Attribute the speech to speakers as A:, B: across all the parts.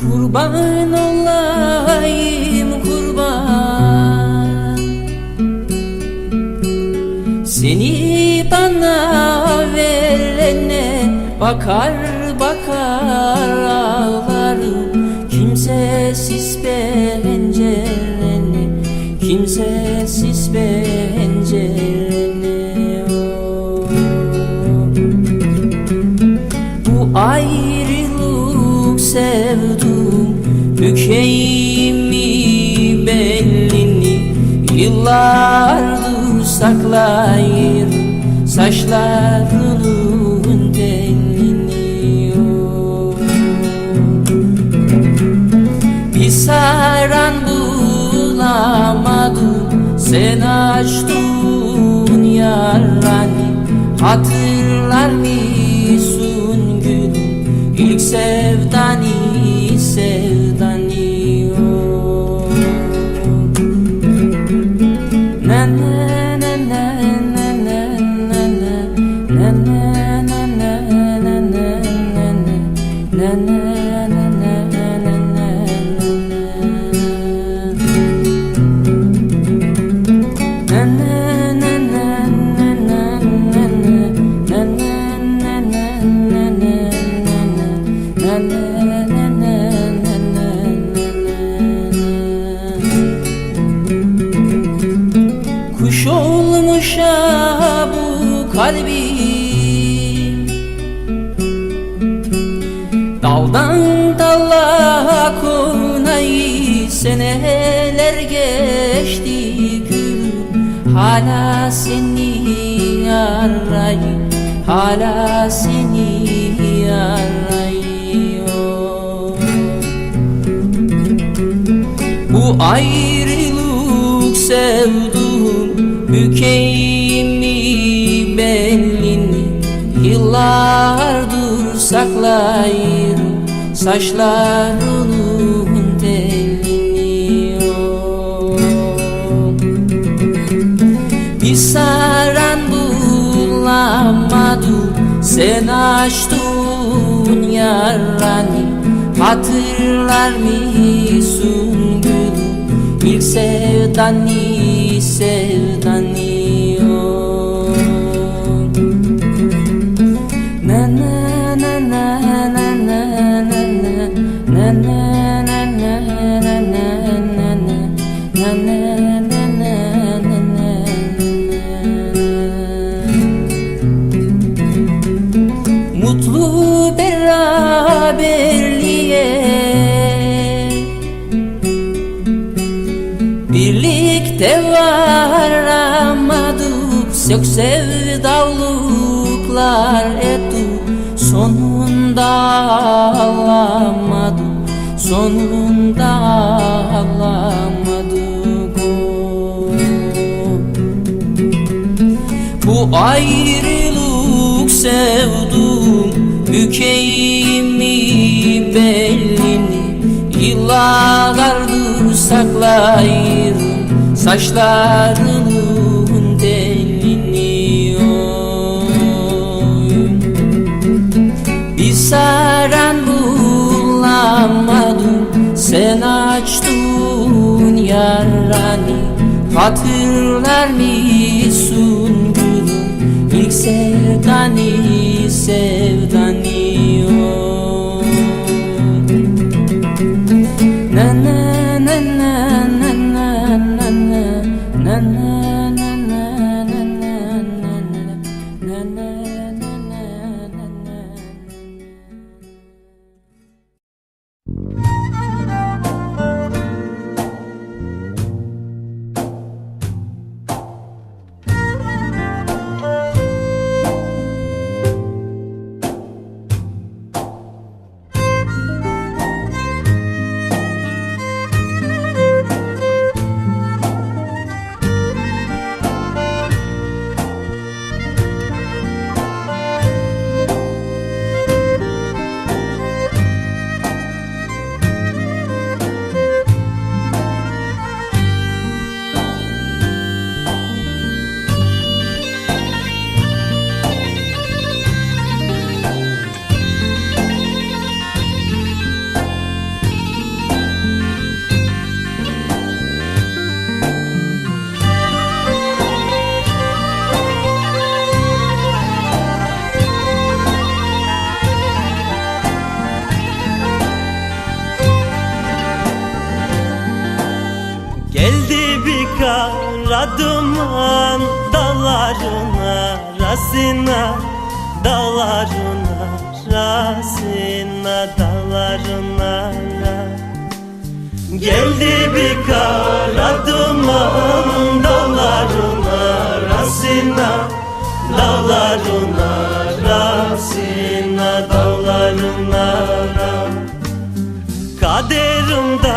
A: Kurban olayım kurban Seni bana verene bakar Bükeyimi belini Yıllardır saklayırım Saçlarının telini. Bir saran bulamadım Sen açtın yarani Hatırlar Hala seni arayı hala seni arayıyor Bu ayrılık sevduğum Bükeyimi belini Yıllardır saklayırım Saçlarının bulamadım Sen açtın yarani. Hatırlar mısın gülüm İlk sevdani sevdani Mutlu beraberliğe. Birlikte varamadık Sök sevdalıklar ettik. Sonunda alamadık Sonunda alamadık. Oh. Bu ayrılık sevdum Bükeyimi belini Yıllardır saklayırım Saçlarının telini oy. Bir saran bulamadım Sen açtın yarani Hatırlar mısın sevdani sevdani oh.
B: Geldi bir kara duman Dağların arasına Dağların arasına Dağların arasına Geldi bir kara duman Dağların arasına Dağların arasına Dağların arasına Kaderimde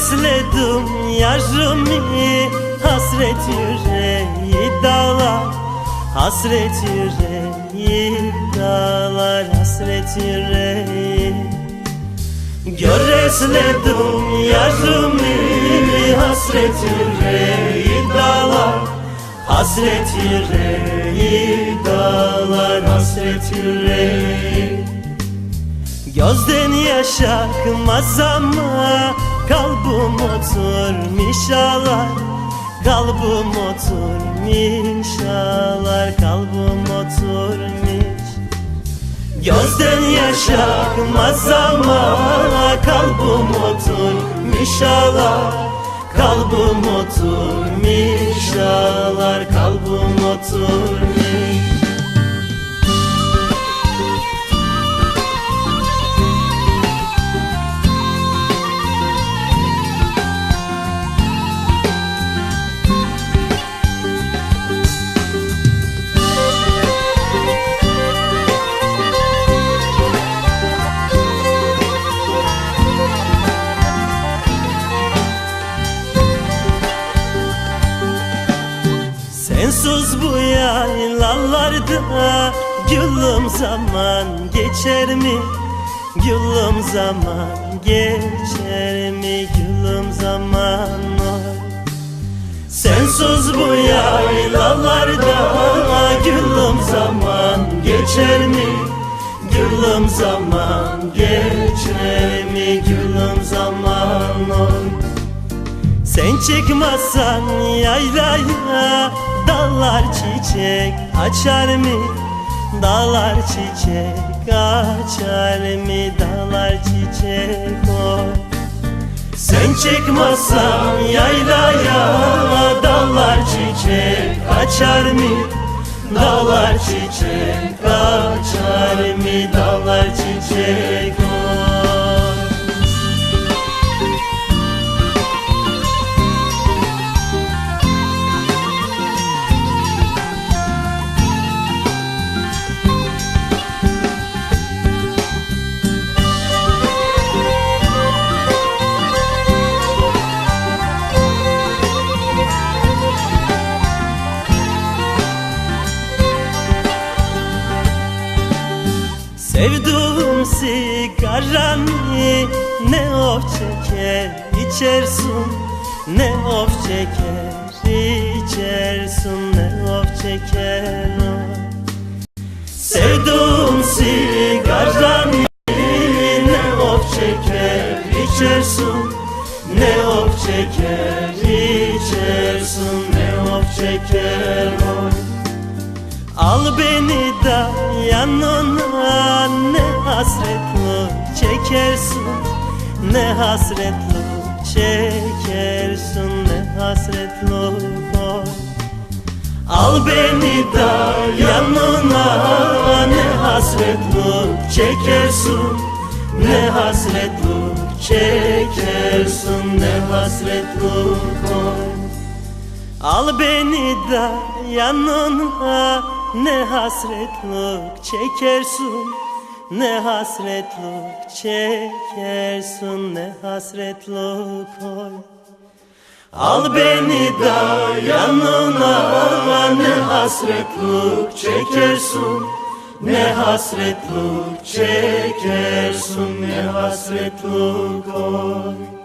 B: Göresledim yarımı Hasret yüreği dağlar. Hasret yüreği dağlar Hasret yüreği. Göresledim yarımı Hasret yüreği dağlar. Hasret yüreği dağlar Hasret yüreği. Gözden yaş akmaz ama Kalbim oturmuş ağlar Kalbim oturmuş ağlar Kalbim oturmuş. Gözden yaş akmaz ama Kalbim oturmuş ağlar Kalbim oturmuş ağlar Kalbim oturmuş yaylalarda Gülüm zaman geçer mi? Gülüm zaman geçer mi? Gülüm zaman oy Sensiz bu yaylalarda Gülüm zaman geçer mi? Gülüm zaman geçer mi? Gülüm zaman oy sen çıkmazsan yaylaya Dallar çiçek açar mı? Dağlar çiçek açar mı? Dağlar çiçek o Sen çıkmazsan yaylaya Dallar çiçek açar mı? Dağlar çiçek açar mı? Sigaranı ne of çeker içersin? Ne of çeker içersin? Ne of çeker? O Sevduğum sigaranı ne of çeker içersin? Ne of çeker içersin? Ne of çeker? O Al beni da yanına hasretli çekersin. Ne hasretli çekersin ne hasretli koy Al beni da yanına ne hasretli çekersin. Ne hasretli çekersin ne hasretli koy Al beni da yanına ne hasretlik çekersin
C: Ne hasretlik çekersin ne hasretlik oy. Al beni da yanına ne hasretlik çekersin Ne hasretlik çekersin ne hasretlik oy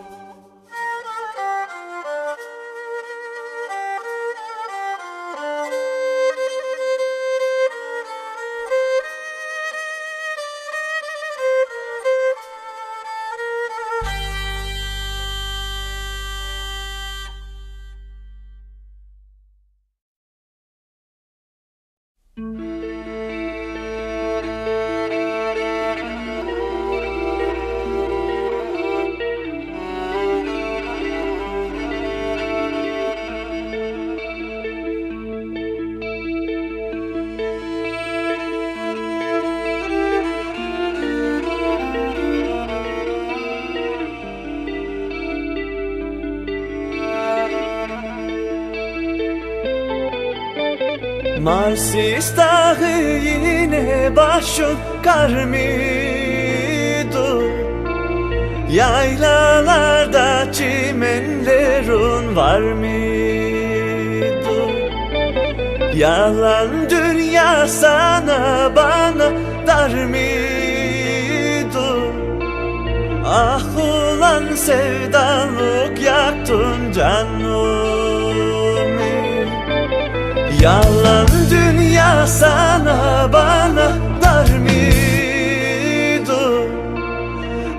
C: Marsis dağı yine başın kar mıydı? Yaylalarda çimenlerin var mıydı? Yalan dünya sana bana dar mıydı? Ah ulan sevdalık yaktın canımı Yalan dünya sana bana dar mıydı?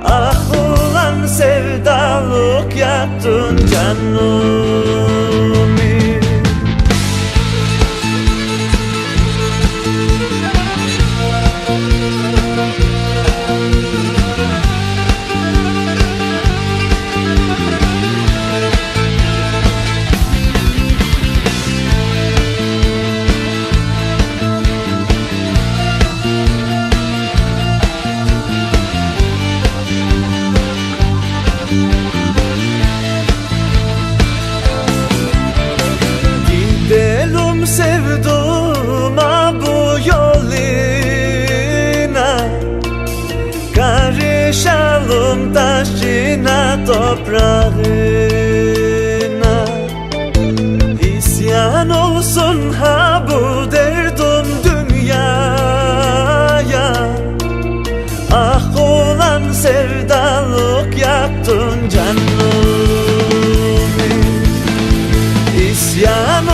C: Ah ulan sevdalık yaktın canımı sevdalık yaktın canımı İsyan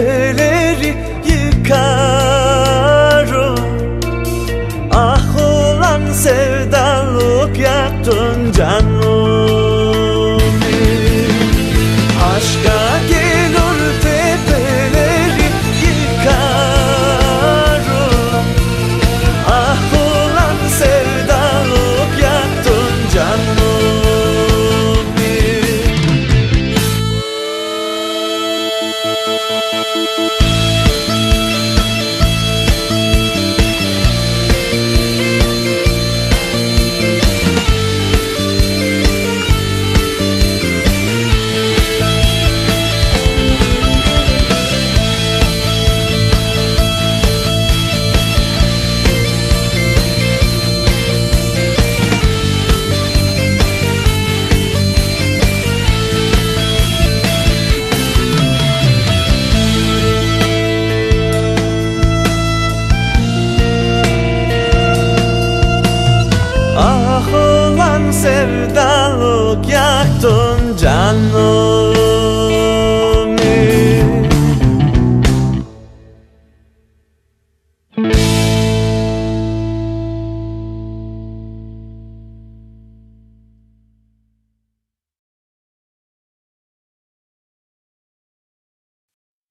C: söyle sevdalık yaktın canımı.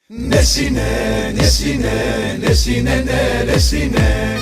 C: Nesine, nesine, nesine, ne, nesine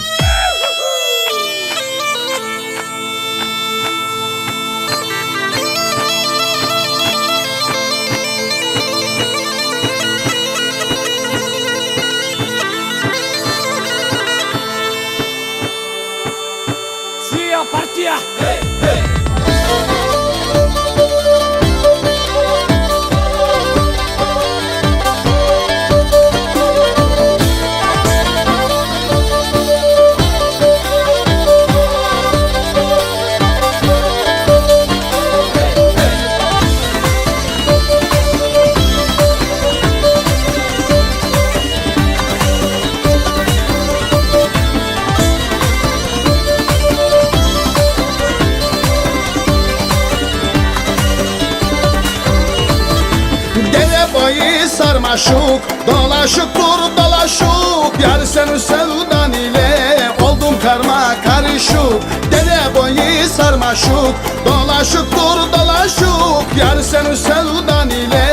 C: maşuk
B: Dolaşık dur dolaşık.
D: Yar seni sevdan ile Oldum
E: karma karışık.
F: Dere boyu sarmaşuk Dolaşık dur dolaşık. Yar seni sevdan ile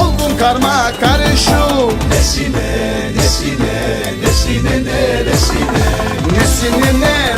F: Oldum karma karışık. Nesine nesine nesine neresine Nesine? Neresine